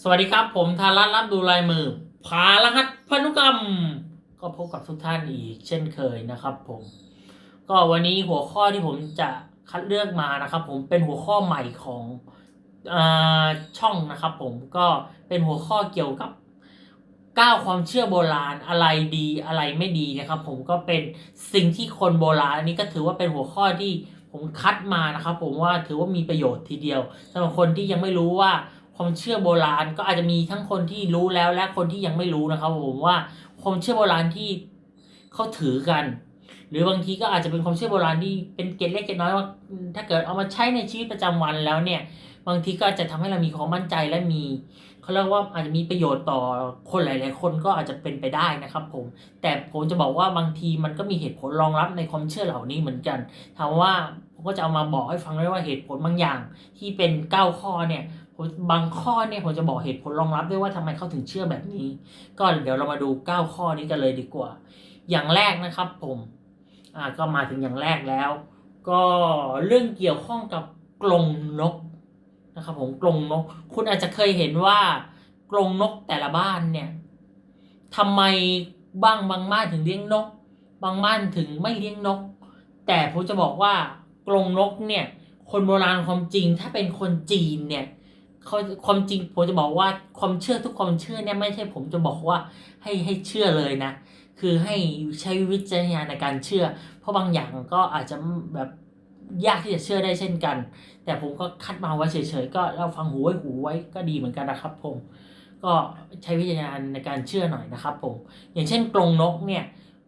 สวัสดีครับผมธารัตน์รับดูลายมือผารหัสพนุกรรม ก็พบกับทุกท่านอีกเช่นเคยนะครับผม ก็วันนี้หัวข้อที่ผมจะคัดเลือกมานะครับ ผมเป็นหัวข้อใหม่ของอาช่องนะครับ ผมก็เป็นหัวข้อเกี่ยวกับก้าวความเชื่อโบราณอะไรดีอะไรไม่ดีนะครับ ผมก็เป็นสิ่งที่คนโบราณ อันนี้ก็ถือว่าเป็นหัวข้อที่ผมคัดมานะครับ ผมว่าถือว่ามีประโยชน์ทีเดียวสำหรับคนที่ยังไม่รู้ว่า ความเชื่อโบราณก็อาจจะมีทั้งคนที่รู้แล้วและคนที่ยังไม่รู้นะครับผมว่าความเชื่อโบราณที่เขาถือกัน หรือบางทีก็อาจจะเป็นความเชื่อโบราณที่เป็นเกร็ดเล็กเกร็ดน้อยว่า ถ้าเกิดเอามาใช้ในชีวิตประจำวันแล้วเนี่ย บางทีก็จะทำให้เรามีความมั่นใจและมีเขาเรียกว่าอาจจะมีประโยชน์ต่อคนหลาย ๆ คนก็อาจจะเป็นไปได้นะครับผม แต่ผมจะบอกว่าบางทีมันก็มีเหตุผลรองรับในความเชื่อเหล่านี้เหมือนกันถามว่าผมก็จะเอามาบอกให้ฟังด้วยว่าเหตุผลบางอย่างที่เป็นเก้าข้อเนี่ย ผมบางข้อเนี่ยผมจะบอกเหตุผลรองรับด้วยว่าทำไมเขาถึงเชื่อแบบนี้ ก็เดี๋ยวเรามาดู 9 ข้อนี้กันเลยดีกว่า อย่างแรกนะครับผมอ่าก็มาถึงอย่างแรกแล้ว ก็เรื่องเกี่ยวข้องกับกรงนกนะครับผมกรงนก คุณอาจจะเคยเห็นว่ากรงนกแต่ละบ้านเนี่ยทำไมบ้างบางบ้านถึงเลี้ยงนก บางบ้านถึงไม่เลี้ยงนก แต่ผมจะบอกว่ากรงนกเนี่ย คนโบราณความจริงถ้าเป็นคนจีนเนี่ย เขาความจริงผมจะบอกว่าความเชื่อทุกความเชื่อเนี่ยไม่ใช่ผมจะบอกว่าให้ให้เชื่อเลยนะ คือให้ใช้วิจารณญาณในการเชื่อ เพราะบางอย่างก็อาจจะแบบยากที่จะเชื่อได้เช่นกัน แต่ผมก็คัดมาไว้เฉยๆก็เราฟังหูไว้หูไว้ก็ดีเหมือนกันนะครับผม ก็ใช้วิจารณญาณในการเชื่อหน่อยนะครับผม อย่างเช่นกรงนกเนี่ย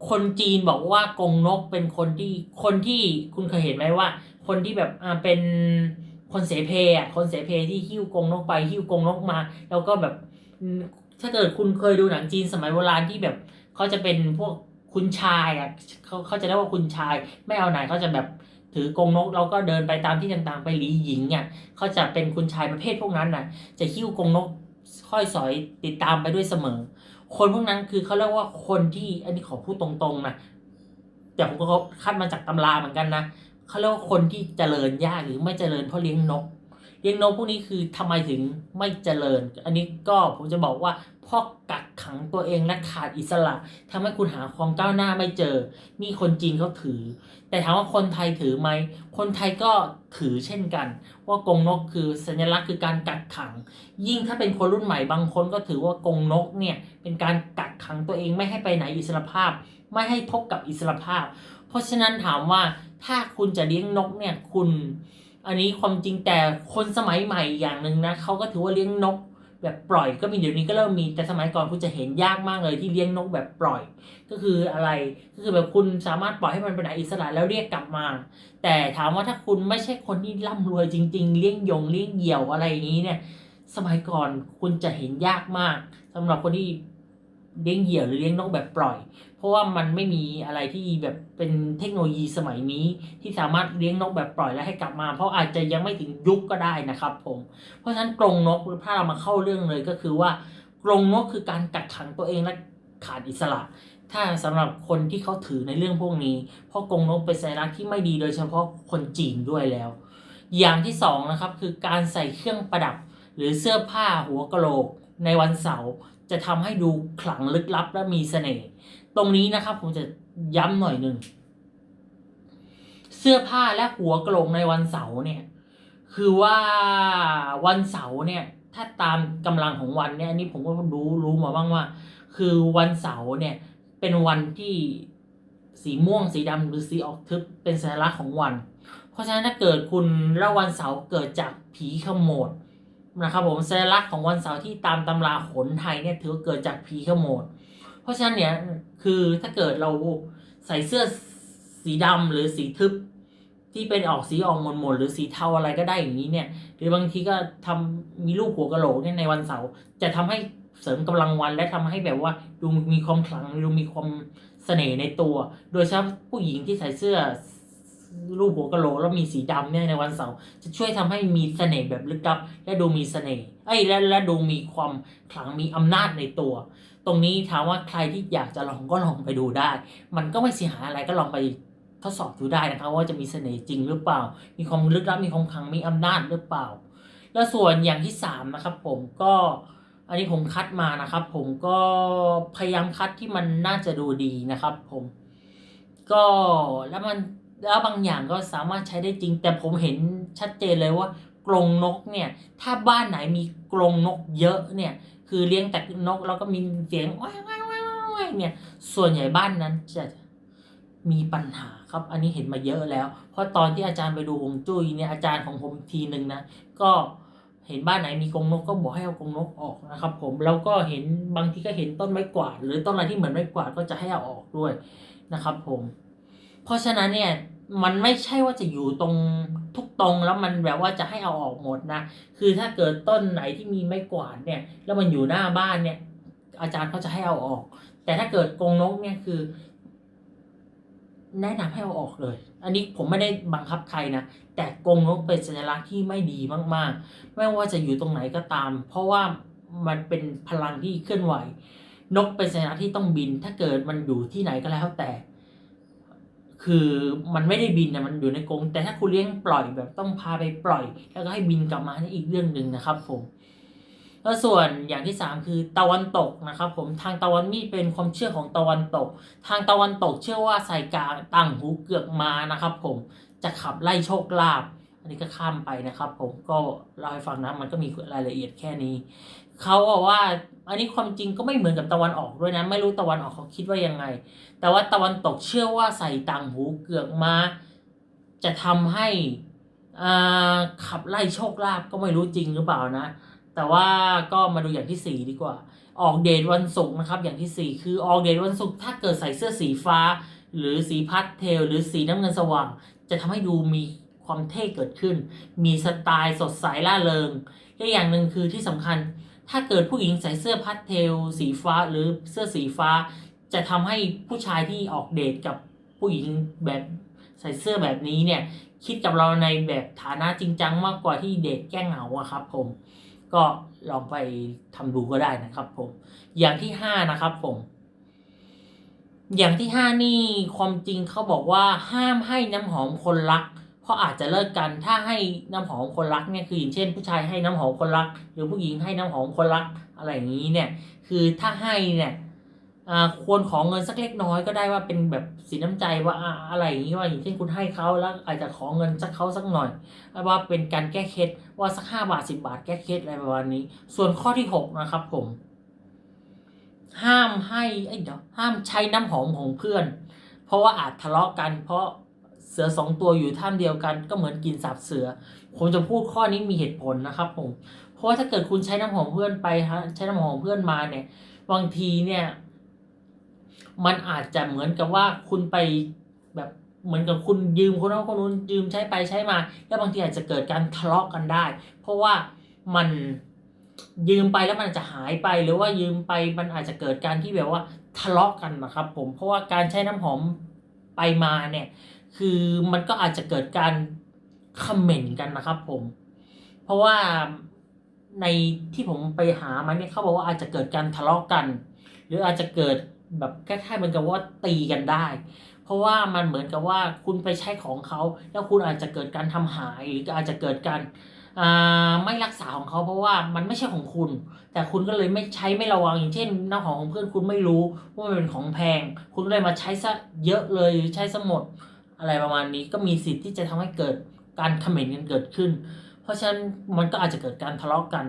คนจีนบอกว่ากรงนกเป็นคนที่คนที่คุณเคยเห็นไหมว่า คนที่แบบอ่าเป็น คนเสเพอะคนเสเพที่หิ้วกรงนกไปหิ้วกรงนกมา แล้วก็แบบ ถ้าเกิดคุณเคยดูหนังจีนสมัยโบราณที่แบบเขาจะเป็นพวกคุณชายอะเขาเขาจะเรียกว่าคุณชาย ไม่เอาไหนเขาจะแบบถือกรงนกแล้วก็เดินไปตามที่ต่างๆ ไปหลีหญิงอะเขาจะเป็นคุณชายประเภทพวกนั้นน่ะ จะหิ้วกรงนกค่อยสอยติดตามไปด้วยเสมอ คนพวกนั้นคือเขาเรียกว่าคนที่อันนี้ขอพูดตรงๆนะแต่ผมก็คัดมาจากตำราเหมือนกันนะ เขาเรียกว่าคนที่เจริญยากหรือไม่เจริญเพราะเลี้ยงนก เลี้ยงนกพวกนี้คือทำไมถึงไม่เจริญ อันนี้ก็ผมจะบอกว่าเพ่อกักขังตัวเองและขาดอิสระทำให้คุณหาความก้าวหน้าไม่เจอ นี่คนจีนเขาถือ แต่ถามว่าคนไทยถือไหม คนไทยก็ถือเช่นกัน ว่ากงนกคือสัญลักษณ์คือการกักขัง ยิ่งถ้าเป็นคนรุ่นใหม่บางคนก็ถือว่ากงนกเนี่ยเป็นการกักขังตัวเองไม่ให้ไปไหนอิสระภาพ ไม่ให้พบกับอิสระภาพ เพราะฉะนั้นถามว่า ถ้าคุณจะเลี้ยงนกเนี่ยคุณอันนี้ความจริงแต่คนสมัยใหม่อย่างหนึ่งนะเขาก็ถือว่าเลี้ยงนกแบบปล่อยก็มีเดี๋ยวนี้ก็เริ่มมีแต่สมัยก่อนคุณจะเห็นยากมากเลยที่เลี้ยงนกแบบปล่อย ก็คืออะไรก็คือแบบคุณสามารถปล่อยให้มันไปไหนอิสระแล้วเรียกกลับมา แต่ถามว่าถ้าคุณไม่ใช่คนที่ร่ำรวยจริง ๆ เลี้ยงยงเลี้ยงเหยี่ยวอะไรอย่างนี้เนี่ย สมัยก่อนคุณจะเห็นยากมากสำหรับคนที่ เลี้ยงเหยี่ยวหรือเลี้ยงนกแบบปล่อย เพราะว่ามันไม่มีอะไรที่แบบเป็นเทคโนโลยีสมัยนี้ ที่สามารถเลี้ยงนกแบบปล่อยแล้วให้กลับมา เพราะอาจจะยังไม่ถึงยุคก็ได้นะครับผมเพราะฉะนั้นกรงนกถ้าเรามาเข้าเรื่องเลยก็คือว่ากรงนกคือการกักขังตัวเองและขาดอิสระ ถ้าสำหรับคนที่เขาถือในเรื่องพวกนี้ เพราะกรงนกเป็นสัญลักษณ์ที่ไม่ดีโดยเฉพาะคนจีนด้วยแล้ว อย่างที่สองนะครับคือการใส่เครื่องประดับ หรือเสื้อผ้าหัวกะโหลกในวันเสาร์ จะทำให้ดูขลังลึกลับและมีเสน่ห์ ตรงนี้นะครับผมจะย้ำหน่อยหนึ่ง เสื้อผ้าและหัวกะโหลกในวันเสาร์เนี่ย คือว่าวันเสาร์เนี่ย ถ้าตามกำลังของวันเนี่ยอันนี้ผมก็รู้รู้มาบ้างว่า คือวันเสาร์เนี่ย เป็นวันที่สีม่วงสีดำหรือสีออกทึบเป็นสัญลักษณ์ของวัน เพราะฉะนั้นถ้าเกิดคุณแล้ววันเสาร์เกิดจากผีขโมด นะครับผมสัญลักษณ์ของวันเสาร์ที่ตามตำราขนไทยเนี่ยถือว่าเกิดจากผีขโมด เพราะฉะนั้นเนี่ยคือถ้าเกิดเราใส่เสื้อสีดำหรือสีทึบ ที่เป็นออกสีออกหม่นๆหรือสีเทาอะไรก็ได้อย่างนี้เนี่ยหรือบางทีก็ทำมีรูปหัวกะโหลกเนี่ยในวันเสาร์จะทำให้เสริมกำลังวันและทำให้แบบว่าดูมีความขลังดูมีความเสน่ห์ในตัว โดยเฉพาะผู้หญิงที่ใส่เสื้อ รูปหัวกะโหลกแล้วมีสีดำเนี่ยในวันเสาร์จะช่วยทำให้มีเสน่ห์แบบลึกลับ และดูมีเสน่ห์ไอ้และและดูมีความขลังมีอำนาจในตัว ตรงนี้ถามว่าใครที่อยากจะลองก็ลองไปดูได้ มันก็ไม่เสียหายอะไรก็ลองไปทดสอบดูได้นะครับว่าจะมีเสน่ห์จริงหรือเปล่า มีความลึกลับมีความขลังมีอำนาจหรือเปล่า แล้วส่วนอย่างที่สามนะครับผมก็อันนี้ผมคัดมานะครับ ผมก็พยายามคัดที่มันน่าจะดูดีนะครับ ผม ก็แล้วมัน แล้วบางอย่างก็สามารถใช้ได้จริง แต่ผมเห็นชัดเจนเลยว่ากรงนกเนี่ย ถ้าบ้านไหนมีกรงนกเยอะเนี่ย คือเลี้ยงแต่นกแล้วก็มีเสียงว้ายว้ายว้ายว้ายเนี่ย ส่วนใหญ่บ้านนั้นจะมีปัญหาครับ อันนี้เห็นมาเยอะแล้ว เพราะตอนที่อาจารย์ไปดูฮวงจุ้ยเนี่ยอาจารย์ของผมทีหนึ่งนะ ก็เห็นบ้านไหนมีกรงนกก็บอกให้เอากรงนกออกนะครับ ผมแล้วก็เห็นบางทีก็เห็นต้นไม้กวาด หรือต้นอะไรที่เหมือนไม้กวาดก็จะให้เอาออกด้วยนะครับ ผม เพราะฉะนั้นเนี่ยมันไม่ใช่ว่าจะอยู่ตรงทุกตรงแล้วมันแบบว่าจะให้เอาออกหมดนะ คือถ้าเกิดต้นไหนที่มีไม้กวาดเนี่ย แล้วมันอยู่หน้าบ้านเนี่ย อาจารย์เขาจะให้เอาออก แต่ถ้าเกิดกรงนกเนี่ยคือ แนะนำให้เอาออกเลย อันนี้ผมไม่ได้บังคับใครนะ แต่กรงนกเป็นสัญลักษณ์ที่ไม่ดีมากๆ ไม่ว่าจะอยู่ตรงไหนก็ตาม เพราะว่ามันเป็นพลังที่เคลื่อนไหว นกเป็นสัญลักษณ์ที่ต้องบิน ถ้าเกิดมันอยู่ที่ไหนก็แล้วแต่ คือมันไม่ได้บินนะมันอยู่ในกรงแต่ถ้าคุณเลี้ยงปล่อยแบบต้องพาไปปล่อย แล้วก็ให้บินกลับมานี่อีกเรื่องหนึ่งนะครับผมแล้วส่วนอย่างที่สามคือตะวันตกนะครับ ผมทางตะวันมีเป็นความเชื่อของตะวันตก ทางตะวันตกเชื่อว่าใส่กาต่างหูเกือกมานะครับ ผมจะขับไล่โชคลาภอันนี้ก็ข้ามไปนะครับ ผมก็เล่าให้ฟังนะมันก็มีรายละเอียดแค่นี้เขาบอกว่า อันนี้ความจริงก็ไม่เหมือนกับตะวันออกด้วยนะ ไม่รู้ตะวันออกเขาคิดว่ายังไง แต่ว่าตะวันตกเชื่อว่าใส่ต่างหูเกือกมาจะทำให้อ่าขับไล่โชคลาภก็ไม่รู้จริงหรือเปล่านะ แต่ว่าก็มาดูอย่างที่สี่ดีกว่า ออกเดทวันศุกร์นะครับ อย่างที่สี่คือออกเดทวันศุกร์ถ้าเกิดใส่เสื้อสีฟ้า หรือสีพัสเทล หรือสีน้ำเงินสว่าง จะทำให้ดูมีความเท่เกิดขึ้น มีสไตล์สดใสล่าเริงและอย่างหนึ่งคือที่สำคัญ ถ้าเกิดผู้หญิงใส่เสื้อพัสเทล สีฟ้าหรือเสื้อสีฟ้า จะทำให้ผู้ชายที่ออกเดทกับผู้หญิงแบบใส่เสื้อแบบนี้เนี่ย คิดกับเราในแบบฐานะจริงจังมากกว่าที่เดทแก้เหงาอะครับ ผม ก็ลองไปทำดูก็ได้นะครับผม อย่างที่ห้านะครับผมอย่างที่ห้านี่ความจริงเขาบอกว่าห้ามให้น้ำหอมคนรัก เพราะอาจจะเลิกกันถ้าให้น้ำหอมคนรักเนี่ยคืออย่างเช่น ผู้ชายให้น้ำหอมคนรัก หรือผู้หญิงให้น้ำหอมคนรักอะไรอย่างนี้เนี่ยคือถ้าให้เนี่ยควรขอเงินสักเล็กน้อยก็ได้ว่าเป็นแบบสีน้ำใจว่าอะไรอย่างนี้ว่าอย่างเช่นคุณให้เขาแล้วอาจจะขอเงินสักเขาสักหน่อย ว่าเป็นการแก้เคล็ดว่าสักห้าบาทสิบาทแก้เคล็ดอะไรประมาณนี้ ส่วนข้อที่หกนะครับผม ห้ามให้ไอ้เดี๋ยวห้ามใช้น้ำหอมของเพื่อน เพราะว่าอาจทะเลาะกันเพราะ สือสองตัวอยู่ท่ามเดียวกันก็เหมือนกินสาบเสือ ผมจะพูดข้อนี้มีเหตุผลนะครับผม เพราะว่าถ้าเกิดคุณใช้น้ำหอมเพื่อนไปฮะใช้น้ำหอมเพื่อนมาเนี่ยบางทีเนี่ย มันอาจจะเหมือนกับว่าคุณไปแบบเหมือนกับคุณยืมคนนั้นคนนู้นยืมใช้ไปใช้มา แล้วบางทีอาจจะเกิดการทะเลาะกันได้ เพราะว่ามันยืมไปแล้วมันอาจจะหายไปหรือว่ายืมไปมันอาจจะเกิดการที่แบบว่าทะเลาะกันนะครับ ผมเพราะว่าการใช้น้ำหอมไปมาเนี่ย คือมันก็อาจจะเกิดการคอมเมนต์กันนะครับผม เพราะว่าในที่ผมไปหามาเนี่ยเขาบอกว่าอาจจะเกิดการทะเลาะกัน หรืออาจจะเกิดแบบคล้ายๆเหมือนกับว่าตีกันได้ เพราะว่ามันเหมือนกับว่าคุณไปใช้ของเขา แล้วคุณอาจจะเกิดการทำหายหรืออาจจะเกิดการไม่รักษาของเขาเพราะว่ามันไม่ใช่ของคุณ แต่คุณก็เลยไม่ใช้ไม่ระวังอย่างเช่นน้ำหอมของเพื่อนคุณไม่รู้ว่ามันเป็นของแพง คุณก็เลยมาใช้ซะเยอะเลยใช้ซะหมด อะไรประมาณนี้ก็มีสิทธิ์ที่จะทำให้เกิดการคอมเมนต์กันเกิดขึ้น เพราะฉะนั้นมันก็อาจจะเกิดการทะเลาะกัน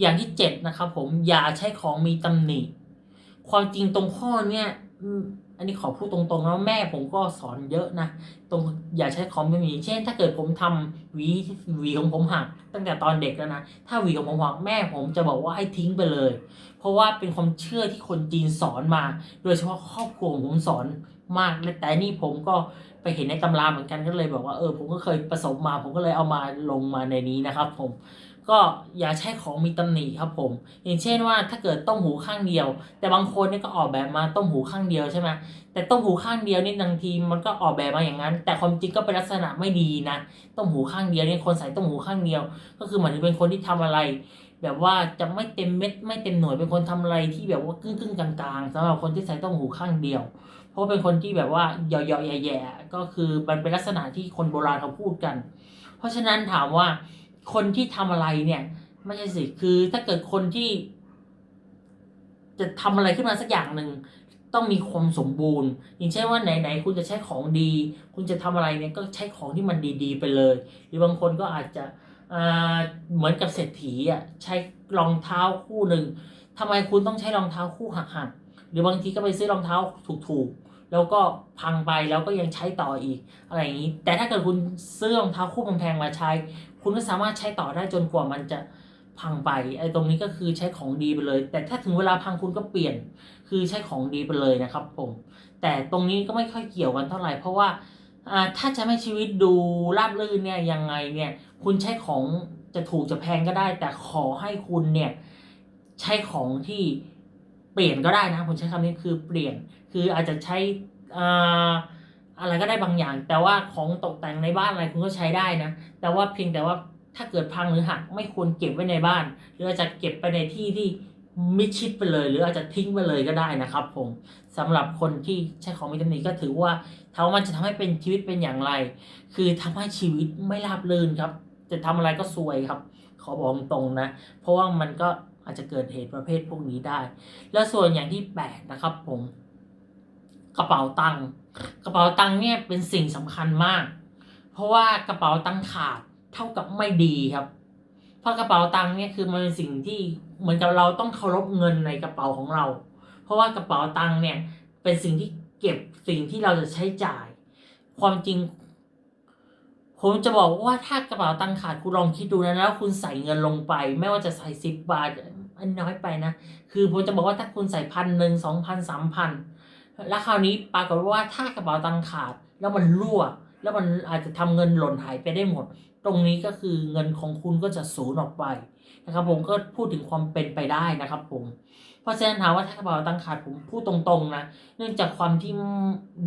อย่างที่เจ็ดนะครับผมอย่าใช้ของมีตำหนิ ความจริงตรงข้อเนี้ยอันนี้ขอพูดตรงๆแล้วแม่ผมก็สอนเยอะนะตรงอย่าใช้ของไม่มีเช่น ถ้าเกิดผมทำหวีหวีของผมหักตั้งแต่ตอนเด็กแล้วนะถ้าหวีของผมหักแม่ผมจะบอกว่าให้ทิ้งไปเลย เพราะว่าเป็นความเชื่อที่คนจีนสอนมา โดยเฉพาะครอบครัวผมสอนมากและแต่นี่ผมก็ ไปเห็นในตำราเหมือนกันก็เลยบอกว่าเออผมก็เคยประสบมา ผมก็เลยเอามาลงมาในนี้นะครับ ผมก็อย่าใช้ของมีตำหนิครับผม อย่างเช่นว่าถ้าเกิดต้มหูข้างเดียว แต่บางคนนี่ก็ออกแบบมาต้มหูข้างเดียวใช่ไหมแต่ต้มหูข้างเดียวนี่บางทีมันก็ออกแบบมาอย่างนั้น แต่ความจริงก็เป็นลักษณะไม่ดีนะต้มหูข้างเดียวนี่คนใส่ต้มหูข้างเดียว ก็คือเหมือนเป็นคนที่ทำอะไร แบบว่าจะไม่เต็มเม็ดไม่เต็มหน่วยเป็นคนทำอะไรที่แบบว่าครึ่งกึ่งๆกลางๆสำหรับคนที่ใส่ต้มหูข้างเดียว เพราะเป็นคนที่แบบว่าเหยาะๆแย่ๆก็คือมันเป็นลักษณะที่คนโบราณเขาพูดกัน เพราะฉะนั้นถามว่าคนที่ทำอะไรเนี่ยไม่ใช่สิคือถ้าเกิดคนที่ จะทำอะไรขึ้นมาสักอย่างหนึ่งต้องมีความสมบูรณ์ อย่างเช่นว่าไหนๆคุณจะใช้ของดี คุณจะทำอะไรเนี่ยก็ใช้ของที่มันดีๆ ไปเลย หรือบางคนก็อาจจะอ่าเหมือนกับเศรษฐีอะใช้รองเท้าคู่หนึ่งทำไมคุณต้องใช้รองเท้าคู่หักๆหรือบางทีก็ไปซื้อรองเท้าถูกๆ แล้วก็พังไปแล้วก็ยังใช้ต่ออีกอะไรอย่างนี้ แต่ถ้าเกิดคุณซื้อรองเท้าคู่แพงๆมาใช้ คุณก็สามารถใช้ต่อได้จนกว่ามันจะพังไปไอ้ตรงนี้ก็คือใช้ของดีไปเลย แต่ถ้าถึงเวลาพังคุณก็เปลี่ยน คือใช้ของดีไปเลยนะครับผม แต่ตรงนี้ก็ไม่ค่อยเกี่ยวกันเท่าไหร่เพราะว่าถ้าจะให้ชีวิตดูราบรื่นเนี่ยยังไงเนี่ยคุณใช้ของจะถูกจะแพงก็ได้ แต่ขอให้คุณเนี่ยใช้ของที่เปลี่ยนก็ได้นะผมใช้คำนี้คือเปลี่ยน คืออาจจะใช้ออะไรก็ได้บางอย่าง แต่ว่าของตกแต่งในบ้านอะไรคุณก็ใช้ได้นะ แต่ว่าเพียงแต่ว่าถ้าเกิดพังหรือหักไม่ควรเก็บไว้ในบ้าน หรืออาจจะเก็บไปในที่ที่มิดชิดไปเลย หรืออาจจะทิ้งไปเลยก็ได้นะครับผมสำหรับคนที่ใช้ของมีตำหนิก็ถือว่าถามว่ามันจะทำให้เป็นชีวิตเป็นอย่างไร คือทำให้ชีวิตไม่ราบรื่นครับ จะทำอะไรก็ซวยครับ ขอบอกตรงนะ เพราะว่ามันก็อาจจะเกิดเหตุประเภทพวกนี้ได้ แล้วส่วนอย่างที่แปดนะครับผม กระเป๋าตังค์กระเป๋าตังค์เนี่ยเป็นสิ่งสำคัญมาก เพราะว่ากระเป๋าตังค์ขาดเท่ากับไม่ดีครับ เพราะกระเป๋าตังค์เนี่ยคือมันเป็นสิ่งที่เหมือนกับเราต้องเคารพเงินในกระเป๋าของเรา เพราะว่ากระเป๋าตังค์เนี่ยเป็นสิ่งที่เก็บสิ่งที่เราจะใช้จ่าย ความจริง ผมจะบอกว่าถ้ากระเป๋าตังค์ขาดคุณลองคิดดูนะแล้วคุณใส่เงินลงไป ไม่ว่าจะใส่สิบบาทอันน้อยไปนะ คือผมจะบอกว่าถ้าคุณใส่พันหนึ่งสองพันสามพัน แล้วคราวนี้ปรากฏว่าถ้ากระเป๋าตังค์ขาดแล้วมันรั่ว แล้วมันอาจจะทำเงินหล่นหายไปได้หมด ตรงนี้ก็คือเงินของคุณก็จะสูญออกไปนะครับผมก็พูดถึงความเป็นไปได้นะครับผมเพราะฉะนั้นถามว่าถ้ากระเป๋าตังค์ขาดผมพูดตรงๆนะเนื่องจากความที่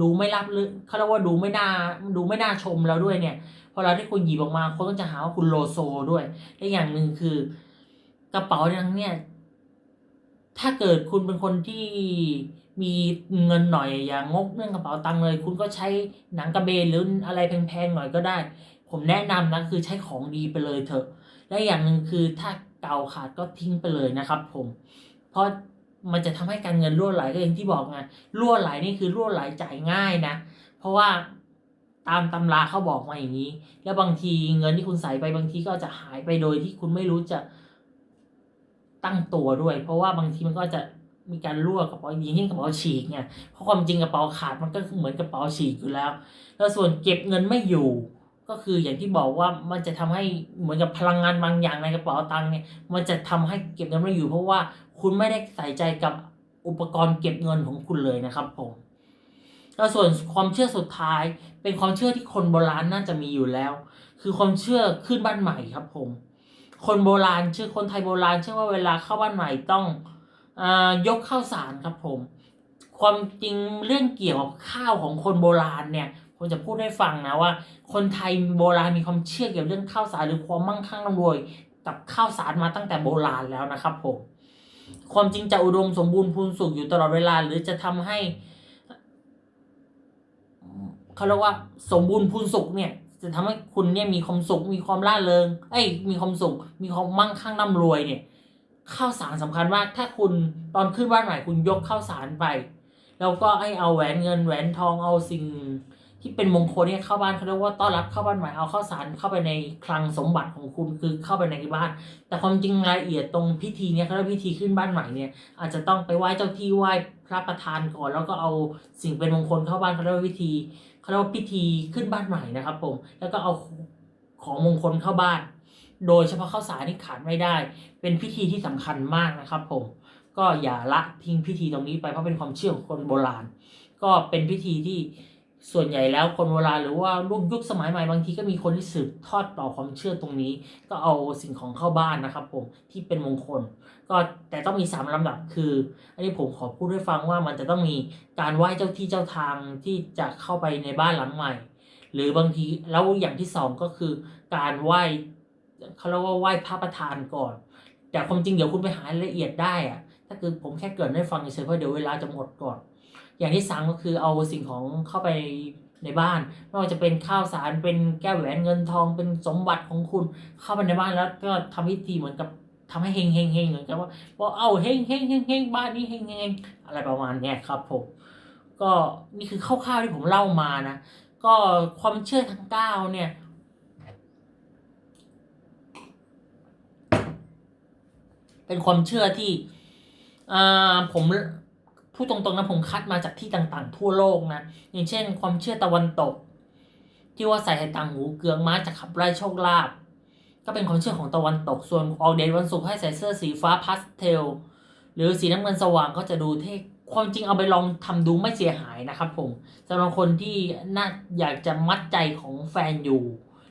ดูไม่รับเลยเขาเรียกว่าดูไม่น่าดูไม่น่าชมแล้วด้วยเนี่ยพอเราที่คุณหยิบออกมาคนก็จะหาว่าคุณโลโซด้วยและอย่างหนึ่งคือกระเป๋าดังเนี่ยถ้าเกิดคุณเป็นคนที่ มีเงินหน่อยอย่างงกเรื่องกระเป๋าตังค์เลย คุณก็ใช้หนังกระเบนหรืออะไรแพงๆหน่อยก็ได้ ผมแนะนำนะคือใช้ของดีไปเลยเถอะ และอย่างหนึ่งคือถ้าเก่าขาดก็ทิ้งไปเลยนะครับ ผม เพราะมันจะทำให้การเงินรั่วไหลก็อย่างที่บอกไงรั่วไหลนี่คือรั่วไหลจ่ายง่ายนะ เพราะว่าตามตำราเขาบอกมาอย่างนี้ แล้วบางทีเงินที่คุณใส่ไปบางทีก็จะหายไปโดยที่คุณไม่รู้จะตั้งตัวด้วย เพราะว่าบางทีมันก็จะ มีการรั่วกระเป๋าย่างเช่นกระเป๋าฉีกไงเพราะความจริงกระเป๋าขาดมันก็เหมือนกระเป๋าฉีกอยู่แล้ว แล้วส่วนเก็บเงินไม่อยู่ ก็คืออย่างที่บอกว่ามันจะทำให้เหมือนกับพลังงานบางอย่างในกระเป๋าตังค์เนี่ยมันจะทำให้เก็บเงินไม่อยู่ เพราะว่าคุณไม่ได้ใส่ใจกับอุปกรณ์เก็บเงินของคุณเลยนะครับผมแล้วส่วนความเชื่อสุดท้ายเป็นความเชื่อที่คนโบราณน่าจะมีอยู่แล้ว คือความเชื่อขึ้นบ้านใหม่ครับผม คนโบราณเชื่อคนไทยโบราณเชื่อว่าเวลาเข้าบ้านใหม่ต้อง ยกข้าวสารครับผม ความจริงเรื่องเกี่ยวกับข้าวของคนโบราณเนี่ยผมจะพูดให้ฟังนะว่า คนไทยโบราณมีความเชื่อเกี่ยวกับเรื่องข้าวสารหรือความมั่งคั่งร่ำรวย กับข้าวสารมาตั้งแต่โบราณแล้วนะครับผมความจริงจะอุดมสมบูรณ์พูนสุขอยู่ตลอดเวลา หรือจะทำให้เขาเรียกว่าสมบูรณ์พูนสุขเนี่ย จะทำให้คุณเนี่ยมีความสุขมีความร่าเริงเอ้ยมีความสุขมีความมั่งคั่งร่ำรวยเนี่ย ข้าวสารสำคัญมากถ้าคุณตอนขึ้นบ้านใหม่คุณยกข้าวสารไป แล้วก็ให้เอาแหวนเงินแหวนทองเอาสิ่งที่เป็นมงคลเนี่ยเข้าบ้านเขาเรียกว่าต้อนรับเข้าบ้านใหม่เอาข้าวสารเข้าไปในคลังสมบัติของคุณคือเข้าไปในบ้าน แต่ความจริงรายละเอียดตรงพิธีเนี่ยเขาเรียกพิธีขึ้นบ้านใหม่เนี่ยอาจจะต้องไปไหว้เจ้าที่ไหว้พระประธานก่อน แล้วก็เอาสิ่งเป็นมงคลเข้าบ้านเขาเรียกว่าพิธีเขาเรียกว่าพิธีขึ้นบ้านใหม่นะครับผมแล้วก็เอาของมงคลเข้าบ้าน โดยเฉพาะข้าวสารนี่ขาดไม่ได้ เป็นพิธีที่สำคัญมากนะครับผมก็อย่าละทิ้งพิธีตรงนี้ไปเพราะเป็นความเชื่อของคนโบราณ ก็เป็นพิธีที่ส่วนใหญ่แล้วคนโบราณหรือว่าลูกยุคสมัยใหม่บางทีก็มีคนที่สืบทอดต่อความเชื่อตรงนี้ ก็เอาสิ่งของเข้าบ้านนะครับผมที่เป็นมงคล ก็แต่ต้องมีสามลำดับคือ อันนี้ผมขอพูดให้ฟังว่ามันจะต้องมีการไหว้เจ้าที่เจ้าทางที่จะเข้าไปในบ้านหลังใหม่ หรือบางทีแล้วอย่างที่สองก็คือการไหว้ เขาเรียกว่าไหว้พระประธานก่อน แต่ความจริงเดี๋ยวคุณไปหารายละเอียดได้อะถ้าคือผมแค่เกรินให้ฟังเฉยๆเพราะเดี๋ยวเวลาจะหมดก่อน อย่างที่สามก็คือเอาสิ่งของเข้าไปในบ้านไม่ว่าจะเป็นข้าวสารเป็นแก้วแหวนเงินทองเป็นสมบัติของคุณเข้ามาในบ้านแล้วก็ทำพิธีเหมือนกับทำให้เฮงเฮงเฮงเหมือนกับว่าบอกเอาเฮงเฮงเฮงเฮงบ้านนี้เฮงเฮงอะไรประมาณเนี้ยครับผมก็นี่คือคร่าวๆที่ผมเล่ามานะ ก็ความเชื่อทั้งเก้าเนี่ย เป็นความเชื่อที่อ่าผมพูดตรงๆนะผมคัดมาจากที่ต่างๆ ทั่วโลกนะ อย่างเช่น ความเชื่อตะวันตก ที่ว่าใส่ให้ต่างหูเกลืองม้าจะขับไล่โชคลาภก็เป็นความเชื่อของตะวันตก ส่วนออกเดทวันศุกร์ให้ใส่เสื้อสีฟ้าพาสเทล หรือสีน้ำเงินสว่างก็จะดูเท่ความจริงเอาไปลองทำดูไม่เสียหายนะครับผมสำหรับคนที่น่าอยากจะมัดใจของแฟนอยู่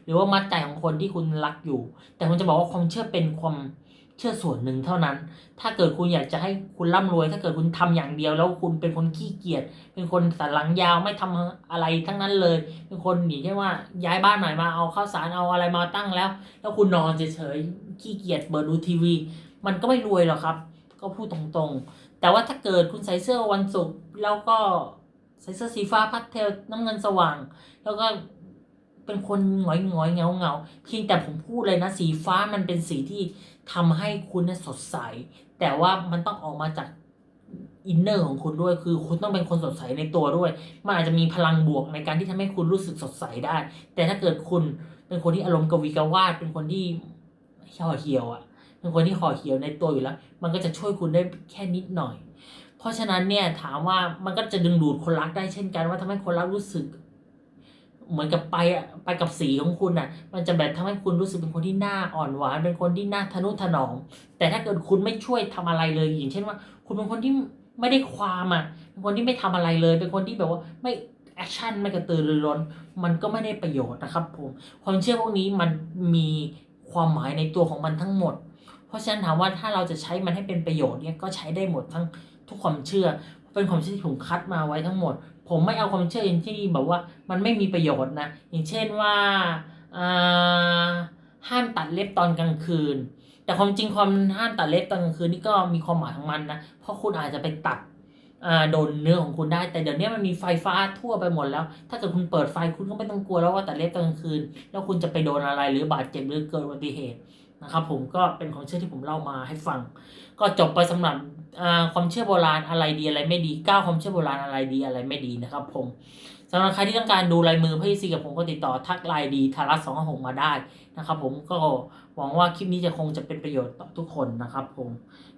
หรือว่ามัดใจของคนที่คุณรักอยู่ แต่ผมจะบอกว่าความเชื่อเป็นความ เชื่อส่วนหนึ่งเท่านั้น ถ้าเกิดคุณอยากจะให้คุณร่ำรวย ถ้าเกิดคุณทำอย่างเดียวแล้วคุณเป็นคนขี้เกียจ เป็นคนสันหลังยาวไม่ทำอะไรทั้งนั้นเลย เป็นคนหนีแค่ว่าย้ายบ้านใหม่มาเอาข้าวสารเอาอะไรมาตั้งแล้ว แล้วคุณนอนเฉยๆขี้เกียจเปิดดูทีวี มันก็ไม่รวยหรอกครับ ก็พูดตรงๆ แต่ว่าถ้าเกิดคุณใส่เสื้อวันศุกร์แล้วก็ใส่เสื้อสีฟ้าพัสเทลน้ำเงินสว่าง แล้วก็เป็นคนหงอยหงอยเงาเงาเพียงแต่ผมพูดเลยนะสีฟ้ามันเป็นสีที่ ทำให้คุณเนี่ยสดใส แต่ว่ามันต้องออกมาจากอินเนอร์ของคุณด้วยคือคุณต้องเป็นคนสดใสในตัวด้วย มันอาจจะมีพลังบวกในการที่ทำให้คุณรู้สึกสดใสได้ แต่ถ้าเกิดคุณเป็นคนที่อารมณ์กวีกวาดเป็นคนที่ห่อเหี่ยวอะเป็นคนที่ห่อเหี่ยวในตัวอยู่แล้ว มันก็จะช่วยคุณได้แค่นิดหน่อย เพราะฉะนั้นเนี่ยถามว่ามันก็จะดึงดูดคนรักได้เช่นกันว่าทำให้คนรักรู้สึก เหมือนกับไปอะไปกับสีของคุณอะ มันจะแบบทำให้คุณรู้สึกเป็นคนที่หน้าอ่อนหวาน เป็นคนที่หน้าทะนุถนอม แต่ถ้าเกิดคุณไม่ช่วยทำอะไรเลย อย่างเช่นว่า คุณเป็นคนที่ไม่ได้ความอะ เป็นคนที่ไม่ทำอะไรเลย เป็นคนที่แบบว่าไม่แอคชั่นไม่กระตือรือร้น มันก็ไม่ได้ประโยชน์นะครับผม ความเชื่อพวกนี้มันมีความหมายในตัวของมันทั้งหมด เพราะฉะนั้นถามว่าถ้าเราจะใช้มันให้เป็นประโยชน์เนี่ยก็ใช้ได้หมดทั้งทุกความเชื่อ เป็นความเชื่อที่ผมคัดมาไว้ทั้งหมด ผมไม่เอาความเชื่ออย่างที่แบบว่ามันไม่มีประโยชน์นะ อย่างเช่นว่าห้ามตัดเล็บตอนกลางคืน แต่ความจริงความห้ามตัดเล็บตอนกลางคืนนี่ก็มีความหมายของมันนะ เพราะคุณอาจจะไปตัดโดนเนื้อของคุณได้ แต่เดี๋ยวนี้มันมีไฟฟ้าทั่วไปหมดแล้ว ถ้าเกิดคุณเปิดไฟคุณก็ไม่ต้องกลัวแล้วว่าตัดเล็บตอนกลางคืน แล้วคุณจะไปโดนอะไรหรือบาดเจ็บหรือเกิดอุบัติเหตุ นะครับผมก็เป็นความเชื่อที่ผมเล่ามาให้ฟัง ก็จบไปสำหรับความเชื่อโบราณอะไรดีอะไรไม่ดีเก้าความเชื่อโบราณอะไรดีอะไรไม่ดีนะครับผมสำหรับใครที่ต้องการดูลายมือพี่ซีกับผมก็ติดต่อทักไลน์ดีทารัสสองหกมาได้นะครับผมก็หวังว่าคลิปนี้จะคงจะเป็นประโยชน์ต่อทุกคนนะครับผม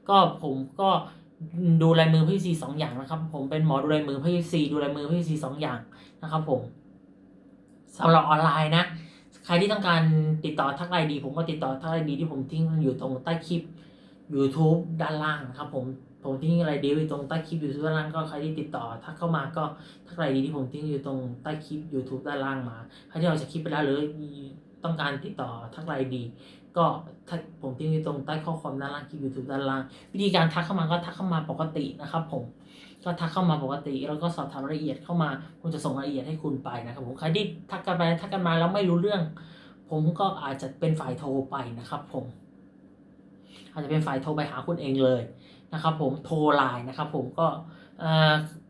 ก็ผมก็ดูลายมือพี่ซีสองอย่างนะครับ ผมเป็นหมอดูลายมือพี่ซีดูลายมือพี่ซีสองอย่างนะครับผมสำหรับออนไลน์นะ ใครที่ต้องการติดต่อทักไลน์ดีผมก็ติดต่อทักไลน์ดีที่ผมทิ้งอยู่ตรงใต้คลิป YouTube ด้านล่างครับผมผมทิ้งอะไรดีอยู่ตรงใต้คลิป YouTube ด้านล่างก็ใครที่ติดต่อทักเข้ามาก็ทักไลน์ดีที่ผมทิ้งอยู่ตรงใต้คลิป YouTube ด้านล่างมาใครที่เราจะคลิปไปแล้วหรือต้องการติดต่อทักไลน์ดี ก็ทักผมทิ้งอยู่ตรงใต้ข้อความด้านล่างคลิป YouTube ด้านล่าง วิธีการทักเข้ามาก็ทักเข้ามาปกตินะครับผม ก็ทักเข้ามาปกติ แล้วก็สอบถามรายละเอียดเข้ามาผมจะส่งรายละเอียดให้คุณไปนะครับผมใครที่ทักกันไปทักกันมาแล้วไม่รู้เรื่อง ผมก็อาจจะเป็นฝ่ายโทรไปนะครับ ผม อาจจะเป็นฝ่ายโทรไปหาคุณเองเลยนะครับ ผมโทรไลน์นะครับ ผมก็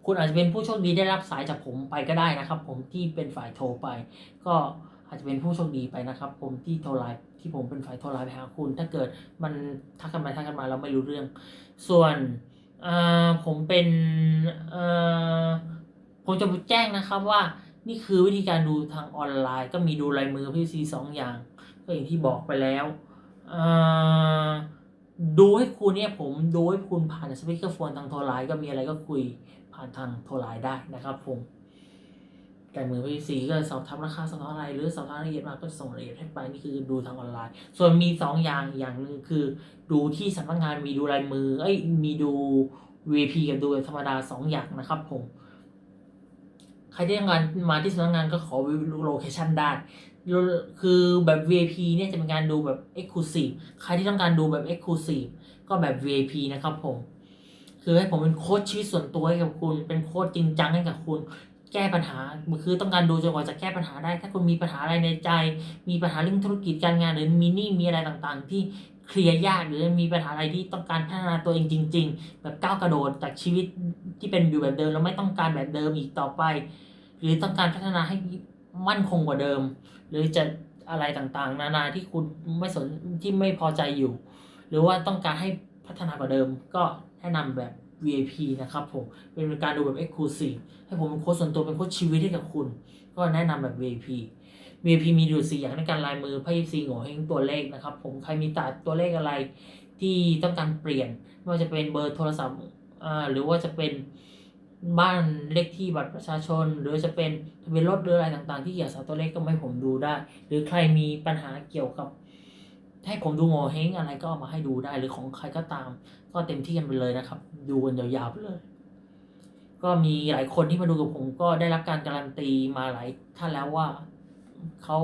คุณอาจจะเป็นผู้โชคดีได้รับสายจากผมไปก็ได้นะครับ ผมที่เป็นฝ่ายโทรไป ก็อาจจะเป็นผู้โชคดีไปนะครับ ผมที่โทรไลน์ที่ผมเป็นฝ่ายโทรไลน์ไปหาคุณ ถ้าเกิดมันทักกันไปทักกันมาแล้วไม่รู้เรื่อง ส่วน เอ่อผมเป็นเอ่อผมจะแจ้งนะครับว่านี่คือวิธีการดูทางออนไลน์ ก็มีดูลายมือพี่ซีสองอย่าง ก็อย่างที่บอกไปแล้วอ่อดูให้คุณเนี่ยผมดูให้คุณผ่านสปีกเกอร์โฟนทางโทรไลน์ก็มีอะไรก็คุยผ่านทางโทรไลน์ได้นะครับผม แต่เหมือพี่ซีก็สอบถามราคาสอบถามอะไร หรือสอบถามรายละเอียดมาก็ส่งละเอียดให้ไปนี่คือดูทางออนไลน์ ส่วนมีสองอย่างอย่างหนึ่งคือ ดูที่สำนักงานมีดูลายมือเอ้ยมีดู VP กับดูธรรมดาสองอย่างนะครับผมใครที่ต้องการมาที่สำนักงานก็ขอวิวโลเคชันได้คือแบบ VIP เนี่ยจะเป็นการดูแบบ Exclusive ใครที่ต้องการดูแบบ Exclusive ก็แบบ VIP นะครับผม คือให้ผมเป็นโค้ชชีวิตส่วนตัวให้กับคุณ เป็นโค้ชจริงจังให้กับคุณ แก้ปัญหาคือต้องการดูจนกว่าจะแก้ปัญหาได้ ถ้าคุณมีปัญหาอะไรในใจ มีปัญหาเรื่องธุรกิจการงานหรือมีหนี้มีอะไรต่างๆ ที่เคลียร์ยากหรือมีปัญหาอะไรที่ต้องการพัฒนาตัวเองจริง ๆ แบบก้าวกระโดดจากชีวิตที่เป็นอยู่แบบเดิมแล้วไม่ต้องการแบบเดิมอีกต่อไป หรือต้องการพัฒนาให้มั่นคงกว่าเดิม หรือจะอะไรต่างๆ นานาที่คุณไม่สนที่ไม่พอใจอยู่ หรือว่าต้องการให้พัฒนากว่าเดิมก็แนะนำแบบ VIP นะครับผมเป็นการดูแบบ Exclusive ให้ผมเป็นโค้ชส่วนตัวเป็นโค้ชชีวิตให้กับคุณ ก็แนะนำแบบ VIP VIP มีอยู่สี่อย่างในการลายมือไพ่ยิปซีโง่เฮงตัวเลขนะครับผมใครมีตัดตัวเลขอะไรที่ต้องการเปลี่ยนไม่ว่าจะเป็นเบอร์โทรศัพท์หรือว่าจะเป็นบ้านเลขที่บัตรประชาชน หรือจะเป็นทะเบียนรถหรืออะไรต่างๆ ที่เกี่ยวกับตัวเลขก็ให้ผมดูได้ หรือใครมีปัญหาเกี่ยวกับ ให้ผมดูโง่เฮงอะไรก็เอามาให้ดูได้ หรือของใครก็ตาม ก็เต็มที่กันไปเลยนะครับ ดูกันยาวๆไปเลย ก็มีหลายคนที่มาดูกับผมก็ได้รับการการันตีมาหลายท่านแล้วว่าเขา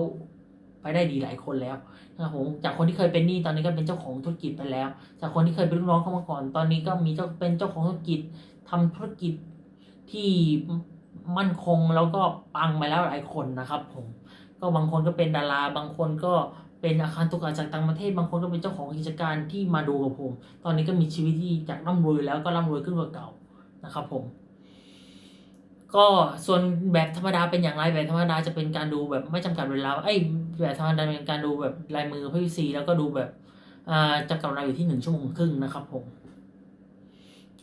ไปได้ดีหลายคนแล้วนะครับผมจากคนที่เคยเป็นหนี้ตอนนี้ก็เป็นเจ้าของธุรกิจไปแล้ว จากคนที่เคยเป็นลูกน้องเข้ามาก่อน ตอนนี้ก็มีเจ้าเป็นเจ้าของธุรกิจทำธุรกิจที่มั่นคงแล้วก็ปังไปแล้วหลายคนนะครับ ผม ก็บางคนก็เป็นดารา บางคนก็ เป็นอาคารตุกาจากต่างประเทศบางคนก็เป็นเจ้าของกิจการที่มาดูกับผม ตอนนี้ก็มีชีวิตที่จากร่ำรวยแล้วก็ร่ำรวยขึ้นกว่าเก่านะครับผม ก็ส่วนแบบธรรมดาเป็นอย่างไรแบบธรรมดาจะเป็นการดูแบบไม่จำกัดเวลาไอ้ยแบบธรรมดาเป็นการดูแบบลายมือพี่ซีแล้วก็ดูแบบอ่าจำกัดเวลาอยู่ที่หนึ่งชั่วโมงครึ่งนะครับผม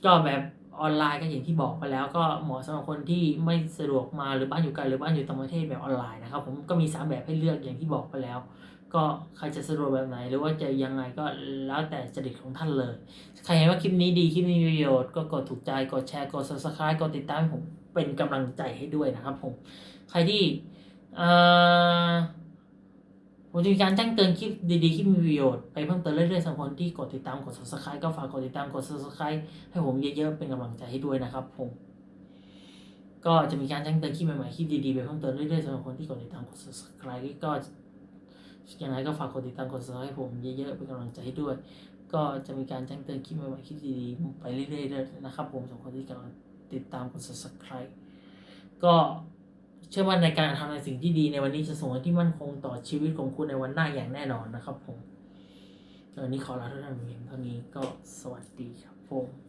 ก็แบบออนไลน์ก็อย่างที่บอกไปแล้วก็เหมาะสำหรับคนที่ไม่สะดวกมาหรือบ้านอยู่ไกลหรือบ้านอยู่ต่างประเทศแบบออนไลน์นะครับผมก็มีสามแบบให้เลือกอย่างที่บอกไปแล้ว ก็ใครจะสะดวกแบบไหน หรือว่าจะยังไงก็แล้วแต่จริตของท่านเลย ใครเห็นว่าคลิปนี้ดีคลิปนี้มีประโยชน์ก็กดถูกใจกดแชร์กด subscribe กดติดตามให้ผมเป็นกำลังใจให้ด้วยนะครับผม ใครที่เอ่อผมจะมีการแจ้งเตือนคลิปดีๆคลิปมีประโยชน์ไปเพิ่มเติมเรื่อยๆสำหรับคนที่กดติดตามกด subscribe ก็ฝากกดติดตามกด subscribe ให้ผมเยอะๆเป็นกำลังใจให้ด้วยนะครับผมก็จะมีการแจ้งเตือนคลิปใหม่ๆคลิปดีๆไปเพิ่มเติมเรื่อยๆสำหรับคนที่กดติดตามกด subscribe ก็ ยังไงก็ฝากกดติดตามกด subscribe ให้ผมเยอะๆเป็นกำลังใจให้ด้วย ก็จะมีการแจ้งเตือนคลิปใหม่ๆคลิปดีๆไปเรื่อยๆเลยนะครับ ผมสำหรับคนที่กำลังติดตามกด subscribe ก็เชื่อมั่นในการทำในสิ่งที่ดีในวันนี้จะส่งผลที่มั่นคงต่อชีวิตของคุณในวันหน้าอย่างแน่นอนนะครับผมวันนี้ขอลาทุกท่านเพียงเท่านี้ก็สวัสดีครับผม